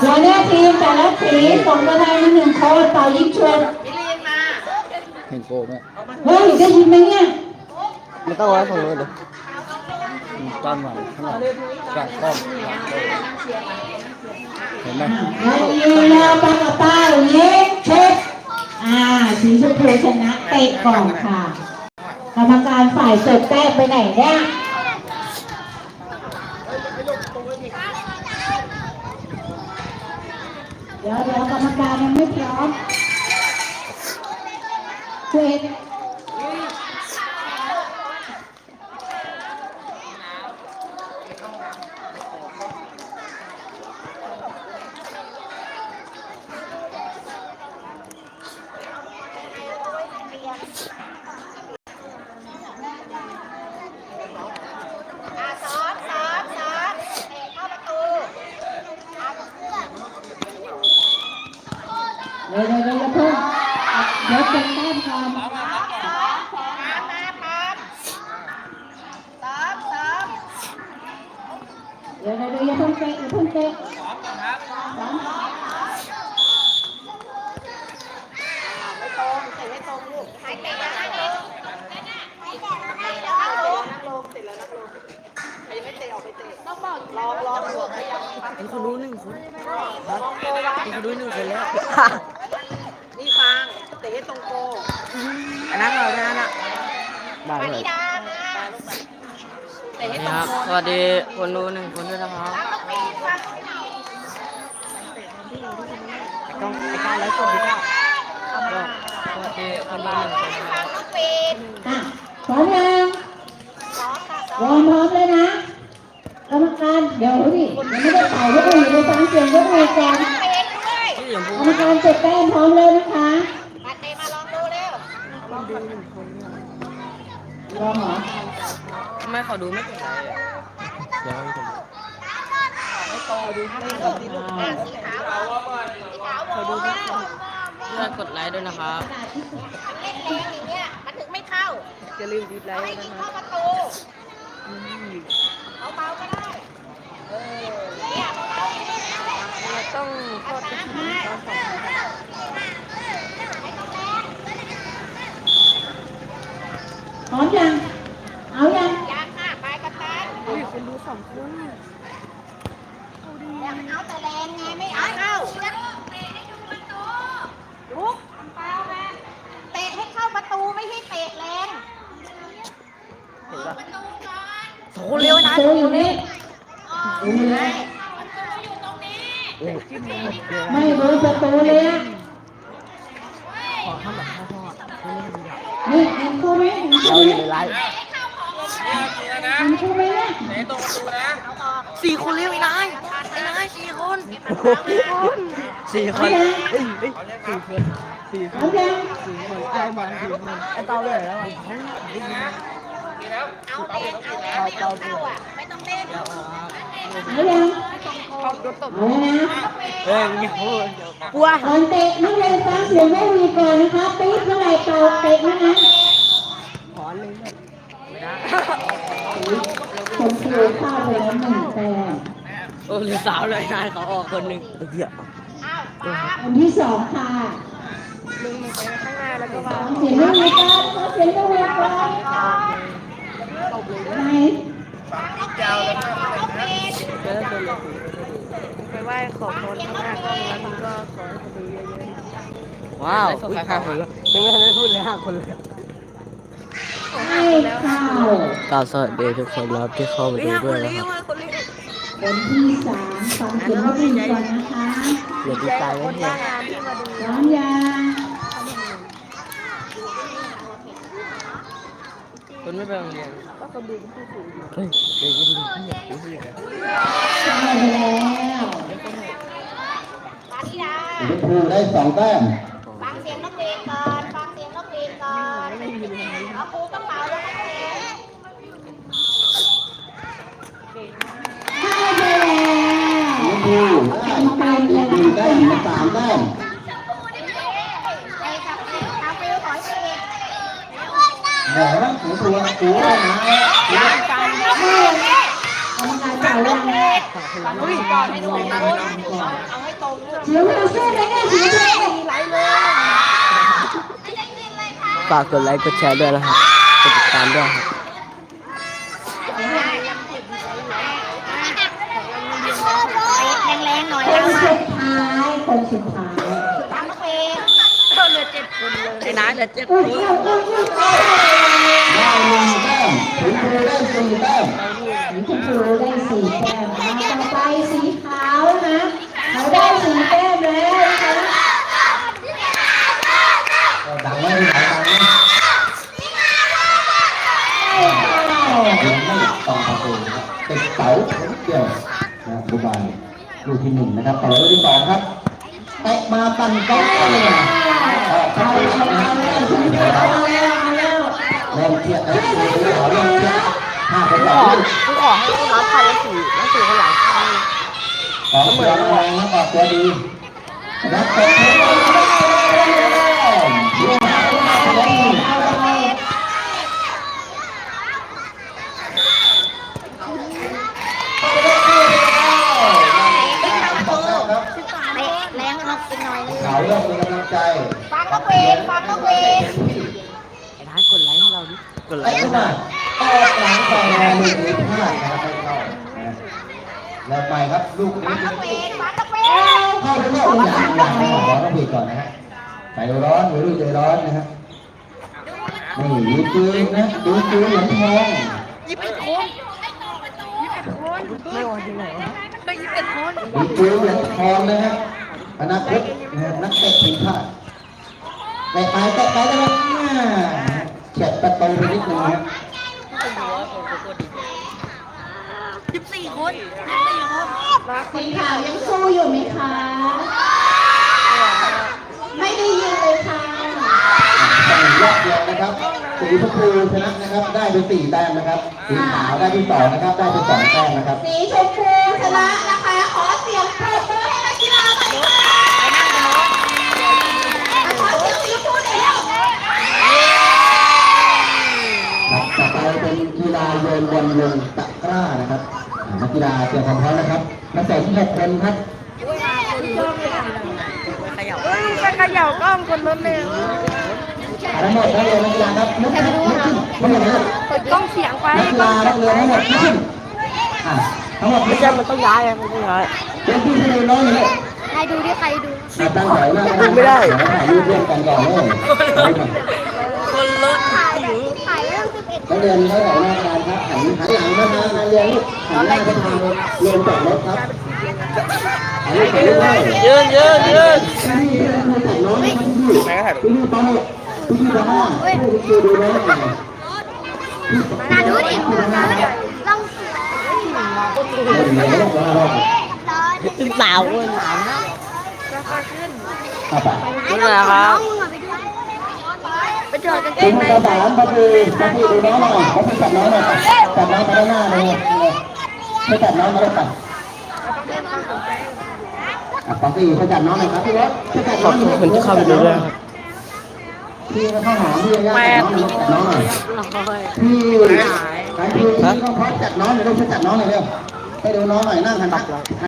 หัวหน้าทีมแต่ละสีส่งตัวแทนมาหนึ่งคนเป่ายิงชุบเห็นโกไหมเฮ้ยได้ยินไหมเนี่ยไม่ต้องไว้ฝั่งนู้นเลยจานใหม่ข้างหลังจากกล้องเห็นไหมยืนแล้วปากกาเป้ายิงชุบอ่าสีชมพูชนะเตะก่อนค่ะ กรรมการฝ่ายเสิร์ฟแต้มไปไหนเนี่ย ดี๋ยวเดี๋ยวกรรมการยังไม่พร้อมช่วย เตะต้องบอกลองลองดูพยายามมีคนรู้หนึ่งคนลองโกไว้มีคนรู้หนึ่งคนแล้วนี่ฟังเตะตรงโกอันนั้นเราได้น่ะได้ปาเลย ดามาเตะครับสวัสดีคนรู้หนึ่งคนด้วยนะครับแล้วต้องปีนฟังไอ้กล้องไอ้ก้าแล้วสวัสดีครับสวัสดีคนรู้หนึ่งคนคฟัรังบต้องปีนอะพร้อมยังซ้อมค่ะซ้วอร์มพร้อมเลยนะกรรมการเดี๋ยวดิยังไม่ได้เป่าด้วยอยู่ในฟังเสียงด้วยก่อนปีนกรรมการเจ็บแต้มพร้อมเลยนะคะมาเตมาลองดูเร็วลองหรอำไมเขาดูไม่กดไลค์อะเดี๋ยวให้ผมอ่าสีขาวสีขาวโว้ยช่วยกดไลค์ด้วยนะครับเล่นแรงอย่างเงี้ยมันถึงไม่เข้าอย่าลืมดีไลค์ให้นะยิงครัเข้าประตูเอาเบาก็ได้เออเนี่ยเบาๆเนี่ยเราต้องโทษตามไปให้ตรงแรงพร้อมยัง เอายัง ยางค่ะไปกับตัน คนดูสองคน อยากเอาแต่แรงไงไม่เอาเข้าลุกเปล่าแม่เตะให้เข้าประตูไม่ให้เตะแรง เห็นปะโถ เร็วนะตัวอยู่นี่ดูเลยโอ้ไม่รู้ประตูเลยอะขอทำแบบพ่อพ่อไม่ได้ทำอย่างนี่แอนเข้าไหมแอนเข้าเราไหมอยู่ในไลฟ์แอนเข้าไหมเนี่ยสี่คนเร็วไอ้นายไอ้นายสี่คนสี่คนเฮ้ยเฮ้ยสี่คนสี่พคร้อนมยังสี่คนไอ้มาสี่คนไอ้เต้าเลยแล้ว เอาเอาแรงไม่เอาเข้าอะ ไม่ต้องเล่นเอายังเอาแล้วนะเฮ้ยมึงพูดกลัวก่อนเตะนักเรียนฟังเสียงแม่วีก่อนนะคะปี๊ดเมื่อไหร่เป่าเตะเมื่อนั้นขอเลยไม่ได้ชมพูเข้าไปแล้วหนึ่งแต้มโอ้หลือสาวเลยนายเขาออกคนหนึ่งเหี้ยอ้าวปาคนที่สองค่ะมึงไปข้างหน้าแล้วก็ฟัมางเสียงแม่วีก่อนฟังเสียงแม่วีก่อน ไหนเจอตัวเล็กไปไหว้ขอพรข้างหน้าก็แล้วมึงก็ขอให้คนดูเยอะๆว้าวอุ้ยห้าคนแล้วยังไม่ทันได้พูดเลยห้าคนเลยให้เข้ากล่าวสวัสดีทุกคนรับที่เข้ามาดูด้วยนะครับคนที่สามฟังเสียงแม่วีก่อนนะคะอย่าดีใจนะเนี่ยพร้อมยัง คุณไม่ไปโรงเรียนก็คนดูผู้สูงเฮ้ยเด็กคนดูผู้ใหญ่ผู้ใหญ่เข้าไปแล้วปานิดาลิเวอร์พูลได้สองแต้มฟังเสียงนกเรียนก่อนฟังเสียงนกเรียนก่อนเอาปูกระเป๋าแล้วก็เตะเข้าไปแล้วลิเวอร์พูลได้อีกหนึ่งแต้มเป็นสามแต้ม ไอ้ครับคาฟิลขอให้เตะ แหมว่าถูตัวถูได้นะกรรมการเป่ายังอุ้ยก่อนให้ดูเอาเอาให้ตรงลูกสีชมพูสู้ไหมเนี่ยสีชมพูไหลเลยฝากกดไลค์กดแชร์ด้วยนะครับกดติดตามด้วยครับแรงๆหน่อยคนนะสุดท้ายคนสุดท้ายตามน้องเองเหลือเจ็ดคนเลยไอ้น้าเดี๋ยวเจ็บอุ้ยอุ้ยอุ้ยอุ้ย ได้หนึ่งแต้มถึงครูได้สี่แต้ม สีชมพูได้สี่ แต้มมาต่อไปสีขาวนะเขาได้สี่แต้มแล้วนะคะดังไม่ไหวดังไม่ยังไม่ต้องประตูครับติดเสานิดเดียวนะบุบายลูกที่หนึ่งนะครับต่อลูกที่สองครับเตะมาตั้งก๊อกเลยออกไปแล้วนะครับเริ่มเทียบแล้วดูดูเขาเริ่มเทียบ ห้าไปขต่ออลูกกูขอให้กูน้ำพันแล้วสี่แล้วสี่คนหลังพันออกตัวแรงนะออกตัวดีนักเตะเทได้แรงครับอีกหน่อยนึงเขาเริ่มมีกำลังใจ ฟังน้องเองฟังน้องเองไอ้น้ากดไลค์ให้เราดิ กดไลค์ขึ้ให้นเรามา ออกหลังไปลูกนี้พลาดนะครับไม่เข้านะแล้วไปครับลูกนี้ฟังน้องเองฟังน้องเองเข้าไปแล้วอย่างอย่างขอต้องผิดก่อนนะฮะใจร้อนหรือใจร้อนนะครับนี่ดูปืนนะดูปืนหมือนทองยี่สิบคนไม่ว่าที่ไหนวะไปยี่สิบคนดูปืนหมือนทองนะฮะอนาคตนะนักเตะทีมชาติไปไปไปไปแล้วเฉียดประตูไปนิดนึงนะ ยี่สิบสี่คนยี่สิบสี่คนสีขาวยังสู้อยู่ไหมคะ ไม่ได้ยินเลยค่ะต้องยอดเยี่ยมนะครับ สีชมพูชนะนะครับ ได้ไปสี่แต้มนะครับ สีขาวได้ไปสองนะครับ ได้ไปสองแต้มนะครับ สีชมพูชนะนะคะ ขอเสียงปรบมือให้นักกีฬาหน่อยค่ะขอเสียงสีชมพูหน่อยเร็ว ครับต่อไปเป็นกีฬา โยนบอลลงตะกร้านะครับอ่านักกีฬาเตรียมความพร้อมนะครับนักเตะที่หกคนครับขยับเฮ้ยไปเขย่ากล้องคนรถเลยทั้งหมดนักเรียนนักกีฬาครับลุกขึ้นลุกขึ้นทั้งหมดนะครับเปิดกล้องเสียงไปนักกีฬานักเรียนทั้งหมดลุกขึ้นอ่าทั้งหมดไม่ไม่ใช่ใช่มันต้องย้ายอะมันต้องย้ายเป็นพี่ที่น้องเลยใครดูดิใครดูอ่าตั้งแถวหน้าไม่ได้เยวถ่ายรูปร่วมกันก่อนเลยคนรถถ่ายถ่ายเรื่องสิบเอ็ด นักเรียนเขาแถวหน้าการครับหันหันหลังมาทางการเรียนลูกหันหน้าไปทางโรงจอดรถครับหันหน้าไปเรื่อยๆยืนยืนยืนพี่พี่ถ่ายน้องพี่พี่พี่พี่ต้องพี่พี่ต้องห้าพี่พี่ดูน้องหน่อยน่าดูดิลองเดี๋ยวเดี๋ยวเดี๋ยวเดี๋ยวตึงสาวเว้ยหนาวนะเอาไปนี่นะครับไป จอดกันเอคุงณไหมกระบาลมาดูมาดูดูน้องหน่อยเขาไปจับน้องหน่อยจับน้องมาด้านหน้าเลยไปจับน้องมาด้านหลังอะปองพี่ไปจับน้องหน่อยครับพี่รถไปจับขน้ออบงหน่อยคุณที่เข้าไปดูด้วยครับ พี่เข้าหาพี่ย่าจับน้องหน่อยจับน้องหน่อยพี่การพี่พี่ต้องพอจัดน้องหน่อยลูกช่วยจัดน้องหน่อยเร็วให้ดูน้องหน่อยนั่งหันหน้า